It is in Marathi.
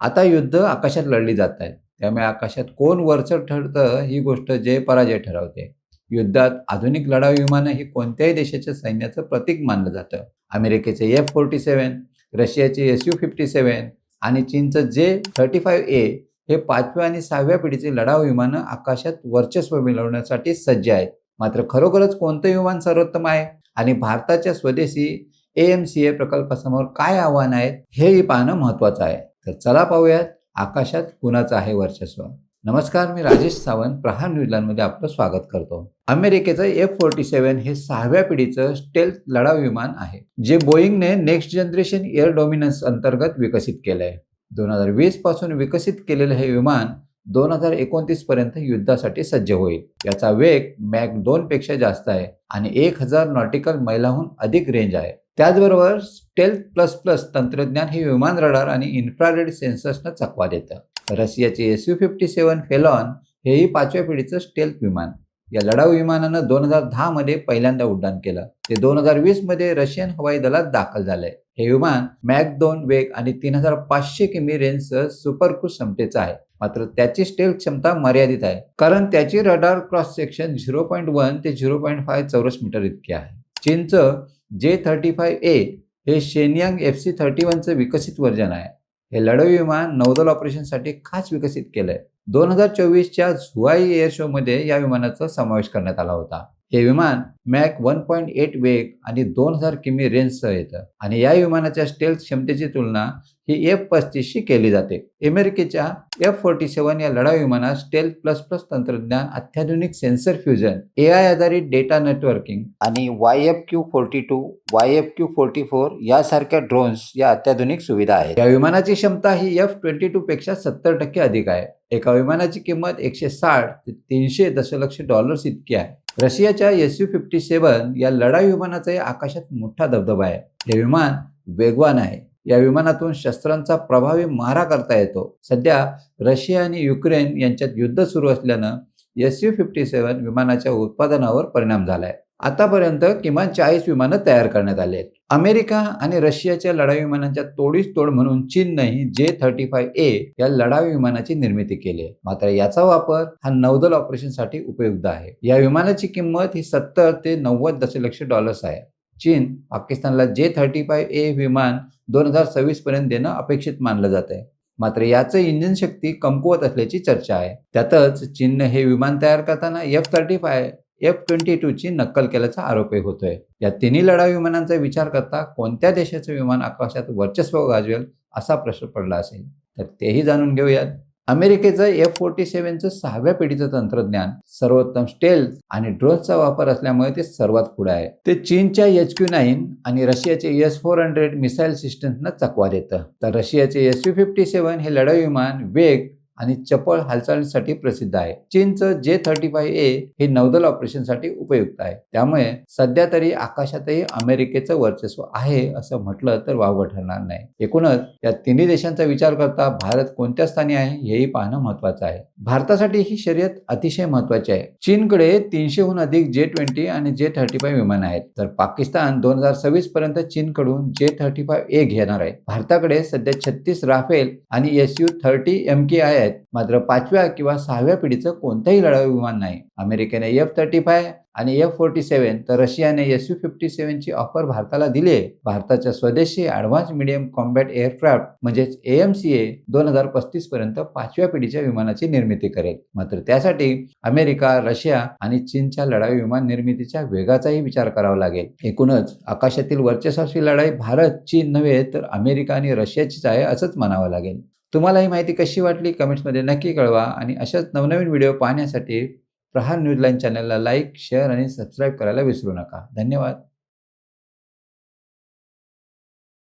आता युद्ध आकाशात लढली जात आहेत त्यामुळे आकाशात कोण वरचं ठरतं ही गोष्ट जय पराजय ठरवते. युद्धात आधुनिक लढाऊ विमानं ही कोणत्याही देशाच्या सैन्याचं प्रतीक मानलं जातं. अमेरिकेचे एफ फोर्टी सेवन रशियाचे एस यू फिफ्टी सेवन आणि चीनचं जे थर्टी फाईव्ह ए हे पाचव्या आणि सहाव्या पिढीचे लढाऊ विमानं आकाशात वर्चस्व मिळवण्यासाठी सज्ज आहेत. मात्र खरोखरच कोणतं विमान सर्वोत्तम आहे? आणि भारताच्या स्वदेशी ए एम सी ए प्रकल्पासमोर काय आव्हान आहेत हेही पाहणं महत्त्वाचं आहे. तर चला पाहूयात आकाशात कुणाचं आहे वर्चस्व? नमस्कार मी राजेश सावंत प्रहार न्यूझीलंडमध्ये आपलं स्वागत करतो. अमेरिकेचं एफ फोर्टी सेवन हे सहाव्या पिढीचं स्टेल्थ लढाऊ विमान आहे जे बोईंगने नेक्स्ट जनरेशन एअर डॉमिनन्स अंतर्गत विकसित केलं आहे दोन हजार वीसपासून विकसित केलेलं हे विमान दोन हजार एकोणतीस पर्यंत युद्धासाठी सज्ज होईल. याचा वेग मॅक दोन पेक्षा जास्त आहे आणि एक हजार नॉटिकल मैलाहून अधिक रेंज आहे. त्याचबरोबर स्टेल्थ प्लस प्लस तंत्रज्ञान हे विमान रडार आणि इन्फ्रारेड सेन्सर्सनं चकवा देतं. रशियाचे S U fifty seven Felon हेही पाचव्या पिढीचं स्टेल्थ विमान. या लढाऊ विमानानं दोन हजार दहामध्ये पहिल्यांदा उड्डाण केलं. ते दोन हजार वीसमध्ये रशियन हवाई दलात दाखल झालंय हे विमान मॅक दोन वेग आणि तीन हजार पाचशे किमी रेंजसह सुपरक्रूज क्षमतेचं आहे. मात्र त्याची स्टेल क्षमता मर्यादित आहे. कारण त्याची radar cross section zero point one ते झिरो पॉईंट फाय चौरस मीटर इतके आहे. चीनचं जे थर्टी फाय ए हे शेनियांग एफ सी थर्टी वनचं विकसित वर्जन आहे. हे लढाऊ विमान नौदल ऑपरेशनसाठी खास विकसित केलंय. दोन हजार चोवीसच्या झुआई एअर शो मध्ये या विमानाचा समावेश करण्यात आला होता. हे विमान मॅक वन पॉईंट एट वेग आणि दोन हजार किमी रेंजसह येतं. आणि या विमानाच्या स्टेल्थ क्षमतेची तुलना ही एफ पस्तीसशी केली जाते. अमेरिकेच्या एफ फोर्टी सेवन या लढाऊ विमानात स्टेल्थ प्लस प्लस तंत्रज्ञान अत्याधुनिक सेन्सर फ्युजन ए आय आधारित डेटा नेटवर्किंग आणि Y F Q forty two Y F Q forty four यासारख्या ड्रोन्स या अत्याधुनिक सुविधा आहेत. या विमानाची क्षमता ही एफ ट्वेंटी टू पेक्षा सत्तर टक्के अधिक आहे. एका विमानाची किंमत एकशे साठ ते तीनशे दशलक्ष डॉलर्स इतकी आहे. रशियाच्या एस यू फिफ्टी सेवन या लढाई विमानाचाही आकाशात मोठा दबदबा आहे. हे विमान वेगवान आहे. या विमानातून शस्त्रांचा प्रभावी मारा करता येतो. सध्या रशिया आणि युक्रेन यांच्यात युद्ध सुरू असल्यानं एस यू फिफ्टी सेवन विमानाच्या उत्पादनावर परिणाम झाला आहे आतापर्यंत किमान चाळीस विमानं तयार करण्यात आली आहेत. अमेरिका आणि रशियाच्या लढाऊ विमानांच्या तोडीस तोड म्हणून चीननेही जे थर्टी फाय ए या लढाऊ विमानाची निर्मिती केली आहे. मात्र याचा वापर हा नौदल ऑपरेशनसाठी उपयुक्त आहे. या विमानाची किंमत ही सत्तर ते नव्वद दशलक्ष डॉलर्स आहे. चीन पाकिस्तानला जे थर्टी फाय ए विमान दोन हजार सव्वीस पर्यंत देणं अपेक्षित मानलं जात आहे. मात्र याचं इंजिन शक्ती कमकुवत असल्याची चर्चा आहे. त्यातच चीनने हे विमान तयार करताना F thirty five F twenty टूची नक्कल केल्याचा आरोपही होतोय. या तिन्ही लढाऊ विमानांचा विचार करता कोणत्या देशाचं विमान आकाशात वर्चस्व गाजवेल असा प्रश्न पडला असेल? तर तेही जाणून घेऊयात. अमेरिकेचं एफ फोर्टी सेव्हनचं सहाव्या पिढीचं तंत्रज्ञान सर्वोत्तम स्टेल आणि ड्रोनचा वापर असल्यामुळे ते सर्वात पुढे आहे. ते चीनच्या एच क्यू नाईन आणि रशियाचे एस फोर हंड्रेड मिसाईल सिस्टम्सना चकवा देतं. तर रशियाचे एस यू फिफ्टी सेव्हन हे लढाऊ विमान वेग आणि चपळ हालचालीसाठी प्रसिद्ध आहे. चीनचं जे थर्टी फाय ए हे नौदल ऑपरेशनसाठी उपयुक्त आहे. त्यामुळे सध्या तरी आकाशातही अमेरिकेचं वर्चस्व आहे असं म्हटलं तर वावगं ठरणार नाही. एकूणच या तिन्ही देशांचा विचार करता भारत कोणत्या स्थानी आहे हेही पाहणं महत्वाचं आहे. भारतासाठी ही शर्यत अतिशय महत्वाची आहे. चीनकडे तीनशेहून अधिक जे ट्वेंटी आणि जे थर्टी फाय विमान आहेत. तर पाकिस्तान दोन हजार सव्वीस पर्यंत चीनकडून जे थर्टी फाय ए घेणार आहे. भारताकडे सध्या छत्तीस राफेल आणि S U thirty M K I आहेत. मात्र पाचव्या किंवा सहाव्या पिढीचं कोणतंही लढाऊ विमान नाही. अमेरिकेने एफ थर्टी फाय आणि एफ फोर्टी सेव्हन तर रशियाने एस यू फिफ्टी सेव्हनची ऑफर भारताला दिली आहे भारताच्या स्वदेशी ॲडव्हान्स मिडियम कॉम्बॅट एअरक्राफ्ट म्हणजेच एएमसीए ए दोन हजार पस्तीस पर्यंत पाचव्या पिढीच्या विमानाची निर्मिती करेल. मात्र त्यासाठी अमेरिका रशिया आणि चीनच्या लढाऊ विमान निर्मितीच्या वेगाचाही विचार करावा लागेल. एकूणच आकाशातील वर्चस्वाची लढाई भारत चीन नव्हे तर अमेरिका आणि रशियाचीच आहे असंच म्हणावं लागेल. तुम्हाला ही माहिती कशी वाटली? कमेंट्समध्ये नक्की कळवा. आणि अशाच नवनवीन व्हिडिओ पाहण्यासाठी प्रहार न्यूजलाईन चॅनलला लाईक शेअर आणि सबस्क्राईब करायला विसरू नका. धन्यवाद.